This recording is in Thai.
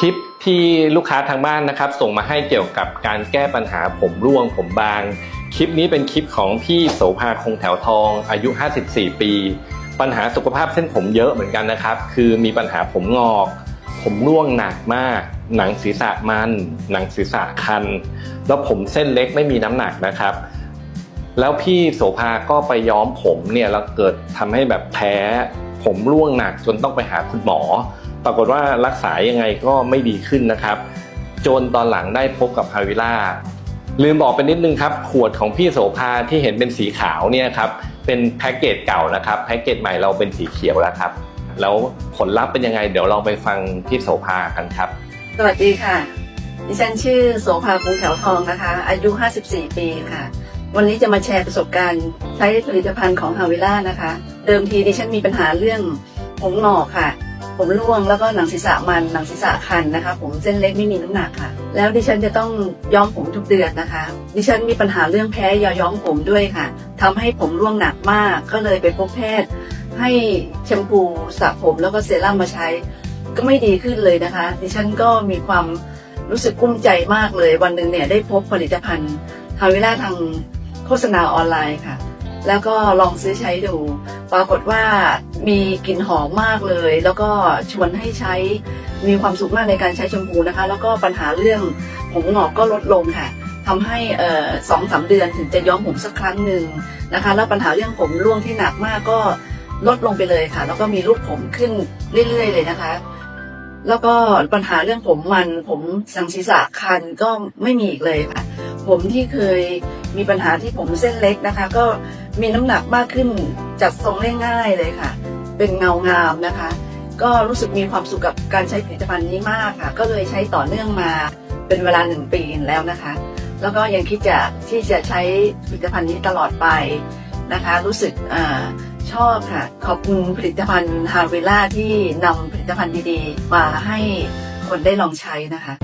คลิปที่ลูกค้าทางบ้านนะครับ ส่งมาให้เกี่ยวกับการแก้ปัญหาผมร่วงผมบาง คลิปนี้เป็นคลิปของพี่โสภาคงแถวทอง อายุ 54 ปี ปัญหาสุขภาพเส้นผมเยอะเหมือนกันนะครับ คือมีปัญหาผมงอก ผมร่วงหนักมาก หนังศีรษะมัน หนังศีรษะคัน แล้วผมเส้นเล็กไม่มีน้ำหนักนะครับ แล้วพี่โสภาก็ไปย้อมผมเนี่ยแล้วเกิดทำให้แบบแพ้ ผมร่วงหนักจนต้องไปหาคุณหมอ ปรากฏว่ารักษายังไงก็ไม่ดีขึ้นนะครับ จนตอนหลังได้พบกับฮาวิล่าลืมบอกไปนิดนึงครับ ขวดของพี่โสภาที่เห็นเป็นสีขาวเนี่ยครับเป็นแพ็กเกจเก่านะครับแพ็กเกจใหม่เราเป็นสีเขียวแล้วครับ แล้วผลลัพธ์เป็นยังไง เดี๋ยวเราไปฟังพี่โสภากันครับ สวัสดีค่ะ ดิฉันชื่อโสภาคงแถวทองนะคะ อายุ 54 ปีค่ะ วันนี้จะมาแชร์ประสบการณ์ใช้ผลิตภัณฑ์ของฮาวิล่านะคะ เดิมทีดิฉันมีปัญหาเรื่องผมหงอกค่ะ ผมร่วงแล้วก็หนังศีรษะมันหนังศีรษะคันนะคะ ผมเส้นเล็กไม่มีน้ำหนักค่ะ แล้วดิฉันจะต้องย้อมผมทุกเดือนนะคะ ดิฉันมีปัญหาเรื่องแพ้ยาย้อมผมด้วยค่ะทำให้ผมร่วงหนักมากก็เลยไปพบแพทย์ ให้แชมพูสระผมแล้วก็เซรั่มมาใช้ ก็ไม่ดีขึ้นเลยนะคะ ดิฉันก็มีความรู้สึกกุ้มใจมากเลย วันหนึ่งเนี่ยได้พบผลิตภัณฑ์ฮาวิล่าทาง โฆษณาออนไลน์ค่ะ แล้วก็ลองซื้อใช้ดู ปรากฏว่ามีกลิ่นหอมมากเลย แล้วก็ชวนให้ใช้มีความสุขมากในการใช้แชมพูนะคะ แล้วก็ปัญหาเรื่องผมหงอกก็ลดลงค่ะทำให้สองสามเดือนถึงจะย้อมผมสักครั้งหนึ่งนะคะ แล้วปัญหาเรื่องผมร่วงที่หนักมากก็ลดลงไปเลยค่ะ แล้วก็มีรูปผมขึ้นเรื่อยๆเลยนะคะ แล้วก็ปัญหาเรื่องผมมันผมสังศีรษะคันก็ไม่มีอีกเลยค่ะ ผมที่เคย มีปัญหาที่ผมเส้นเล็กนะคะ ก็มีน้ำหนักมากขึ้นจัดทรงได้ง่ายเลยค่ะ เป็นเงางามนะคะ ก็รู้สึกมีความสุขกับการใช้ผลิตภัณฑ์นี้มากค่ะ ก็เลยใช้ต่อเนื่องมาเป็นเวลาหนึ่งปีแล้วนะคะ แล้วก็ยังคิดจะที่จะใช้ผลิตภัณฑ์นี้ตลอดไปนะคะ รู้สึกอชอบค่ะ ขอบคุณผลิตภัณฑ์ฮาเวล่าที่นำผลิตภัณฑ์ดีๆ มาให้คนได้ลองใช้นะคะ